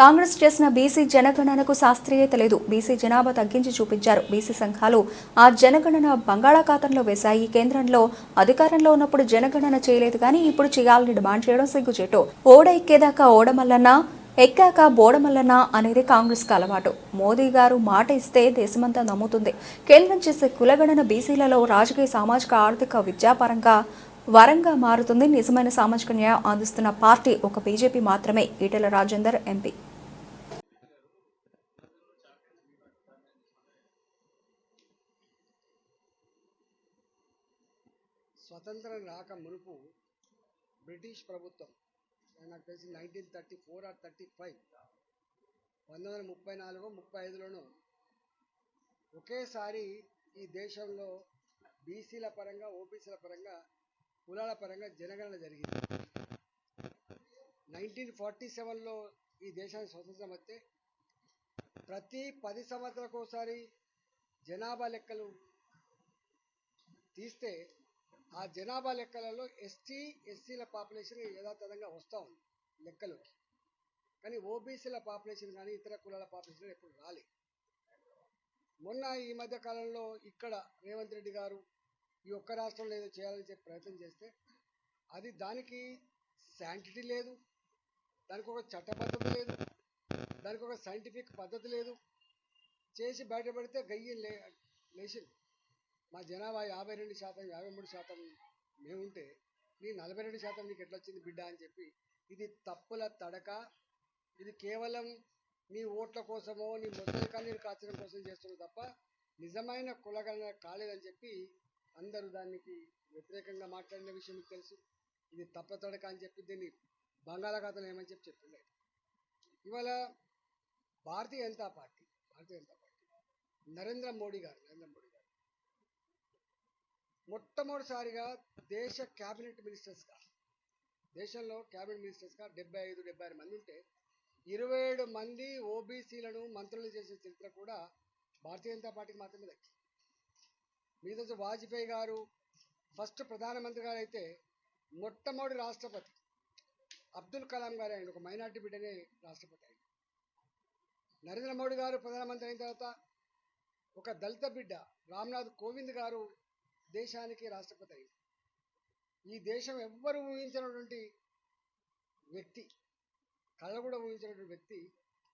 కాంగ్రెస్ చేసిన బీసీ జనగణనకు శాస్త్రీయత లేదు బీసీ జనాభా తగ్గించి చూపించారు. బీసీ సంఘాలు ఆ జనగణన బంగాళాఖాతంలో వేశాయి. కేంద్రంలో అధికారంలో ఉన్నప్పుడు జనగణన చేయలేదు కానీ ఇప్పుడు చేయాలని డిమాండ్ చేయడం సిగ్గుచేటు. ఓడ ఎక్కేదాకా ఓడమల్లన్న ఎక్కాక బోడమల్లన్న అనేది కాంగ్రెస్ అలవాటు. మోదీ గారు మాట ఇస్తే దేశమంతా నమ్ముతుంది. కేంద్రం చేసే కులగణన బీసీలలో రాజకీయ సామాజిక ఆర్థిక విద్యాపరంగా వరంగా మారుతుంది. నిజమైన సామాజిక న్యాయం అందిస్తున్న పార్టీ ఒక బీజేపీ మాత్రమే. ఈటెల రాజేందర్ ఎంపీ. స్వతంత్రం రాక మునుపు బ్రిటిష్ ప్రభుత్వం నాకు తెలిసి nineteen thirty four or thirty five పంతొమ్మిది వందల ముప్పై నాలుగు ముప్పై ఐదులోనూ ఒకేసారి ఈ దేశంలో బీసీల పరంగా ఓబీసీల పరంగా కులాల పరంగా జనగణన జరిగింది. నైన్టీన్ ఫార్టీ సెవెన్లో ఈ దేశానికి స్వతంత్రం వస్తే ప్రతి పది సంవత్సరాలకు ఒకసారి జనాభా లెక్కలు తీస్తే ఆ జనాభా లెక్కలలో ఎస్టీ ఎస్సీల పాపులేషన్ యథాతథంగా వస్తూ ఉంది లెక్కలోకి. కానీ ఓబీసీల పాపులేషన్ కానీ ఇతర కులాల పాపులేషన్ ఎప్పుడు రాలే మొన్న ఈ మధ్య కాలంలో ఇక్కడ రేవంత్ రెడ్డి గారు ఈ ఒక్క రాష్ట్రంలో ఏదో చేయాలని చెప్పి ప్రయత్నం చేస్తే అది దానికి శాంటిటీ లేదు దానికి ఒక చట్టబద్ధత లేదు దానికి ఒక సైంటిఫిక్ పద్ధతి లేదు. చేసి బయటపడితే గయ్యి లే లేచింది. మా జనాభా యాభై రెండు శాతం యాభై మూడు శాతం మేముంటే నీ నలభై రెండు శాతం నీకు ఎట్లా వచ్చింది బిడ్డ అని చెప్పి ఇది తప్పుల తడక ఇది కేవలం నీ ఓట్ల కోసమో నీ ముసలి కన్నీరు కాచడం కోసం చేస్తున్నారు తప్ప నిజమైన కులగణన కాలేదని చెప్పి అందరూ దానికి వ్యతిరేకంగా మాట్లాడిన విషయం మీకు తెలుసు. ఇది తప్ప తడక అని చెప్పి దీన్ని బంగాళాఖాతం ఏమని చెప్పి చెప్తున్నాయి ఇవాళ భారతీయ జనతా పార్టీ భారతీయ జనతా పార్టీ నరేంద్ర మోడీ గారు నరేంద్ర మోడీ గారు మొట్టమొదటిసారిగా దేశ క్యాబినెట్ మినిస్టర్స్గా దేశంలో క్యాబినెట్ మినిస్టర్స్గా డెబ్బై ఐదు డెబ్బై ఆరు మంది ఉంటే ఇరవై ఏడు మంది ఓబీసీలను మంత్రులు చేసే చరిత్ర కూడా భారతీయ జనతా పార్టీకి మాత్రమే దక్కింది. మిగతా వాజ్పేయి గారు ఫస్ట్ ప్రధానమంత్రి గారు అయితే మొట్టమొదటి రాష్ట్రపతి. అబ్దుల్ కలాం గారు ఆయన ఒక మైనార్టీ బిడ్డనే రాష్ట్రపతి ఆయన. నరేంద్ర మోడీ గారు ప్రధానమంత్రి అయిన తర్వాత ఒక దళిత బిడ్డ రామ్నాథ్ కోవింద్ గారు దేశానికి రాష్ట్రపతి అయింది ఈ దేశం ఎవ్వరు ఊహించినటువంటి వ్యక్తి కళ్ళ కూడా ఊహించినటువంటి వ్యక్తి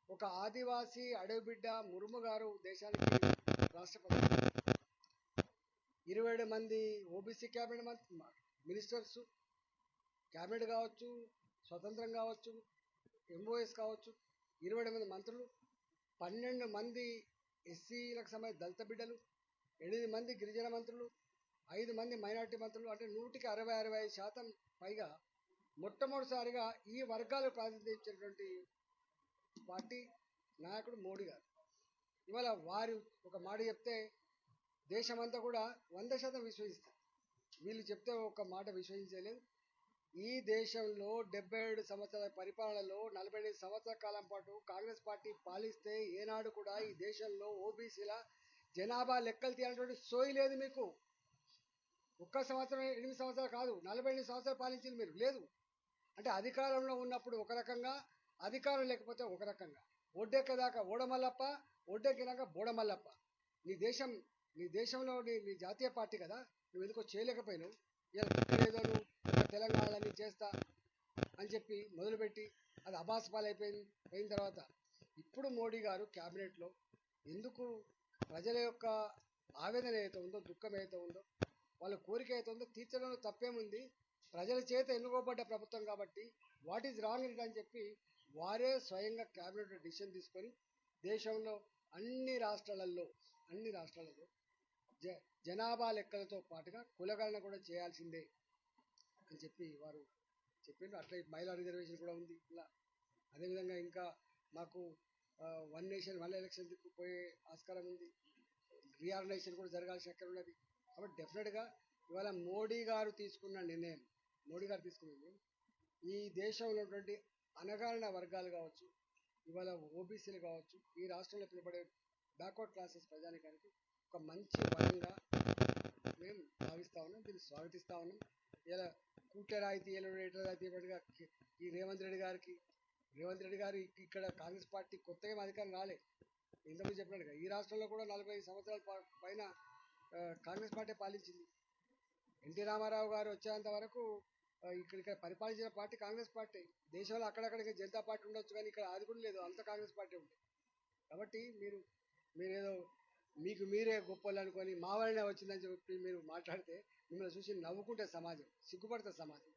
ఒక ఆదివాసీ అడవి బిడ్డ మురుము గారు దేశానికి రాష్ట్రపతి ఇరవై ఏడు మంది ఓబీసీ క్యాబినెట్ మంత్రి మినిస్టర్స్ క్యాబినెట్ కావచ్చు స్వతంత్రం కావచ్చు ఎంఓఎస్ కావచ్చు ఇరవై ఏడు మంది మంత్రులు పన్నెండు మంది ఎస్సీలకు సంబంధించిన దళిత బిడ్డలు ఎనిమిది మంది గిరిజన మంత్రులు ఐదు మంది మైనార్టీ మంత్రులు అంటే నూటికి అరవై అరవై ఐదు శాతం పైగా మొట్టమొదటిసారిగా ఈ వర్గాలు ప్రాతినిధించినటువంటి పార్టీ నాయకుడు మోడీ గారు. ఇవాళ వారు ఒక మాట చెప్తే దేశమంతా కూడా వంద శాతం విశ్వసిస్తారు. వీళ్ళు చెప్తే ఒక మాట విశ్వసించలేదు. ఈ దేశంలో డెబ్బై ఏడు సంవత్సరాల పరిపాలనలో నలభై ఐదు సంవత్సరాల కాలం పాటు కాంగ్రెస్ పార్టీ పాలిస్తే ఏనాడు కూడా ఈ దేశంలో ఓబీసీల జనాభా లెక్కలు తీయాలన్నటువంటి సోయి లేదు మీకు. ఒక్క సంవత్సరం ఎనిమిది సంవత్సరాలు కాదు నలభై ఎనిమిది సంవత్సరాలు పాలించింది మీరు. లేదు. అంటే అధికారంలో ఉన్నప్పుడు ఒక రకంగా అధికారం లేకపోతే ఒక రకంగా. ఒడ్డెక్కదాకా ఓడమల్లప్ప ఒడ్డెక్కినాక బోడమల్లప్ప. నీ దేశం నీ దేశంలో నీ నీ జాతీయ పార్టీ కదా నువ్వు ఎందుకో చేయలేకపోయినావు. ఇలా ఏదో నువ్వు తెలంగాణలన్నీ చేస్తా అని చెప్పి మొదలుపెట్టి అది అబాస్ పాలైపోయింది అయిన తర్వాత. ఇప్పుడు మోడీ గారు క్యాబినెట్లో ఎందుకు ప్రజల యొక్క ఆవేదన ఏదైతే ఉందో దుఃఖం ఏదైతే ఉందో వాళ్ళ కోరిక అయితే ఉందో తీర్చడంలో తప్పేముంది? ప్రజల చేత ఎన్నుకోబడ్డ ప్రభుత్వం కాబట్టి వాట్ ఈజ్ రాంగ్ ఇట్ అని చెప్పి వారే స్వయంగా క్యాబినెట్ డిసిషన్ తీసుకొని దేశంలో అన్ని రాష్ట్రాలలో అన్ని రాష్ట్రాలలో జ జనాభా లెక్కలతో పాటుగా కులగణన కూడా చేయాల్సిందే అని చెప్పి వారు చెప్పిండ్రు అట్లే మహిళా రిజర్వేషన్ కూడా ఉంది. ఇలా అదేవిధంగా ఇంకా మాకు వన్ నేషన్ వన్ ఎలక్షన్ పోయే ఆస్కారం ఉంది. రీఆర్గనైజేషన్ కూడా జరగాల్సిన అక్కడ ఉన్నది. కాబట్టి డెఫినెట్గా ఇవాళ మోడీ గారు తీసుకున్న నిర్ణయం మోడీ గారు తీసుకున్న నిర్ణయం ఈ దేశంలో ఉన్నటువంటి అనగారిన వర్గాలు కావచ్చు ఇవాళ ఓబీసీలు కావచ్చు ఈ రాష్ట్రంలో పిలువబడే బ్యాక్వర్డ్ క్లాసెస్ ప్రజానికానికి ఒక మంచి వరంగా మేము భావిస్తా ఉన్నాం దీన్ని స్వాగతిస్తా ఉన్నాం. ఇలా కూటరాయితీ రాయితీ రాయితీ ఈ రేవంత్ రెడ్డి గారికి రేవంత్ రెడ్డి గారు ఇక్కడ కాంగ్రెస్ పార్టీ కొత్తగా అధికారం రాలే. ఇంతకుముందు చెప్పినట్టుగా ఈ రాష్ట్రంలో కూడా నలభై సంవత్సరాల పైన కాంగ్రెస్ పార్టీ పాలించింది. ఎన్టీ రామారావు గారు వచ్చేంత వరకు ఇక్కడ ఇక్కడ పరిపాలించిన పార్టీ కాంగ్రెస్ పార్టీ. దేశంలో అక్కడక్కడ జనతా పార్టీ ఉండొచ్చు కానీ ఇక్కడ అది కూడా లేదు. అంత కాంగ్రెస్ పార్టీ ఉంది. కాబట్టి మీరు మీరేదో మీకు మీరే గొప్పలు అనుకొని మా వల్లనే వచ్చిందని చెప్పి మీరు మాట్లాడితే మిమ్మల్ని చూసి నవ్వుకుంటే సమాజం సిగ్గుపడుతుంది సమాజం.